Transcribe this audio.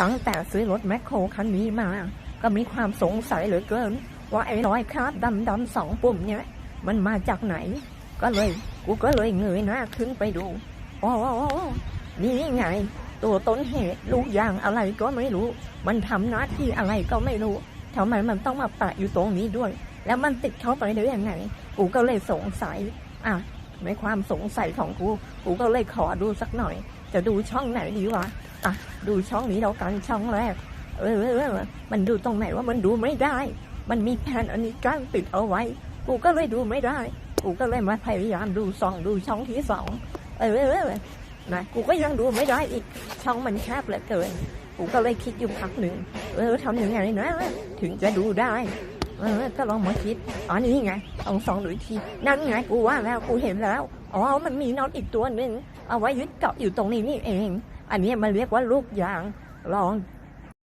ตั้งแต่ซื้อรถแมคโครคันนี้มา ก็มีความสงสัยเหลือเกิน ว่าไอ้รอยคราบดำๆสองปุ่มเนี่ยมันมาจากไหน ก็เลย กูก็เลยเงยหน้าขึ้นไปดูอ๋อนี่ไง ตัวต้นเหตุลูกยางอะไรก็ไม่รู้ มันทำหน้าที่อะไรก็ไม่รู้ทำไมมันต้องมาปะอยู่ตรงนี้ด้วย แล้วมันติดเข้าไปได้ยังไง กูก็เลยสงสัย อะ ในความสงสัยของกู กูก็เลยขอดูสักหน่อย จะดูช่องไหนดีวะ อะ ดูช่องนี้แล้วกันช่องแรก เออเออเออมันดูตรงไหนว่ามันดูไม่ได้ มันมีแผ่นอันนี้กั้นติดเอาไว้ กูก็เลยดูไม่ได้ กูก็เลยมาพยายามดูซองดูช่องที่สองเออเออเออนะกูก็ยังดูไม่ได้อีก ช่องมันแคบเหลือเกิน กูก็เลยคิดอยู่พักหนึ่ง เออทำยังไงนะ ถึงจะดูได้ เออก็ลองมาคิด อ๋อ นี่ไงลองสองหรือทีนั่นไงกูว่าแล้วกูเห็นแล้ว อ๋อ มันมีน็อตอีกตัวหนึ่งเอาไว้ยึดเกาะอยู่ตรงนี้นี่เอง อันนี้มันเรียกว่าลูกยาง ลอง